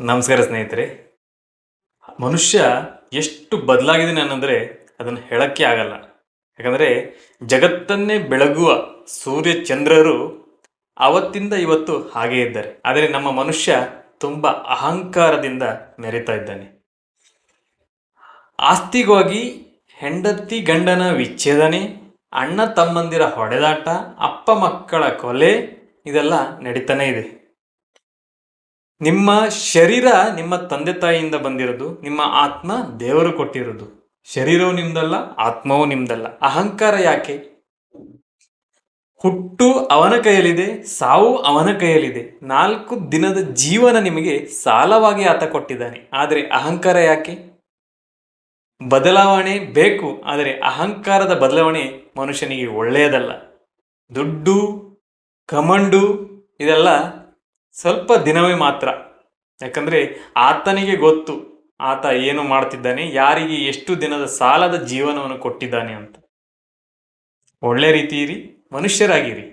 ನಮಸ್ಕಾರ ಸ್ನೇಹಿತರೆ. ಮನುಷ್ಯ ಎಷ್ಟು ಬದಲಾಗಿದೆ ಅನ್ನಂದ್ರೆ ಅದನ್ನು ಹೇಳೋಕ್ಕೆ ಆಗಲ್ಲ. ಯಾಕಂದರೆ ಜಗತ್ತನ್ನೇ ಬೆಳಗುವ ಸೂರ್ಯ ಚಂದ್ರರು ಅವತ್ತಿಂದ ಇವತ್ತು ಹಾಗೇ ಇದ್ದಾರೆ. ಆದರೆ ನಮ್ಮ ಮನುಷ್ಯ ತುಂಬ ಅಹಂಕಾರದಿಂದ ಮೆರೀತಾ ಇದ್ದಾನೆ. ಆಸ್ತಿಗಾಗಿ ಹೆಂಡತಿ ಗಂಡನ ವಿಚ್ಛೇದನೆ, ಅಣ್ಣ ತಮ್ಮಂದಿರ ಹೊಡೆದಾಟ, ಅಪ್ಪ ಮಕ್ಕಳ ಕೊಲೆ, ಇದೆಲ್ಲ ನಡೀತಾನೆ ಇದೆ. ನಿಮ್ಮ ಶರೀರ ನಿಮ್ಮ ತಂದೆ ತಾಯಿಯಿಂದ ಬಂದಿರೋದು, ನಿಮ್ಮ ಆತ್ಮ ದೇವರು ಕೊಟ್ಟಿರೋದು. ಶರೀರವು ನಿಮ್ದಲ್ಲ, ಆತ್ಮವೂ ನಿಮ್ದಲ್ಲ. ಅಹಂಕಾರ ಯಾಕೆ? ಹುಟ್ಟು ಅವನ ಕೈಯಲ್ಲಿದೆ, ಸಾವು ಅವನ ಕೈಯಲ್ಲಿದೆ. ನಾಲ್ಕು ದಿನದ ಜೀವನ ನಿಮಗೆ ಸಾಲವಾಗಿ ಆತ ಕೊಟ್ಟಿದ್ದಾನೆ. ಆದರೆ ಅಹಂಕಾರ ಯಾಕೆ? ಬದಲಾವಣೆ ಬೇಕು, ಆದರೆ ಅಹಂಕಾರದ ಬದಲಾವಣೆ ಮನುಷ್ಯನಿಗೆ ಒಳ್ಳೆಯದಲ್ಲ. ದುಡ್ಡು, ಕಮಂಡು, ಇದೆಲ್ಲ ಸ್ವಲ್ಪ ದಿನವೇ ಮಾತ್ರ. ಯಾಕಂದರೆ ಆತನಿಗೆ ಗೊತ್ತು, ಆತ ಏನು ಮಾಡ್ತಿದ್ದಾನೆ, ಯಾರಿಗೆ ಎಷ್ಟು ದಿನದ ಸಾಲದ ಜೀವನವನ್ನು ಕೊಟ್ಟಿದ್ದಾನೆ ಅಂತ. ಒಳ್ಳೆ ರೀತಿ ಇರಿ, ಮನುಷ್ಯರಾಗಿರಿ.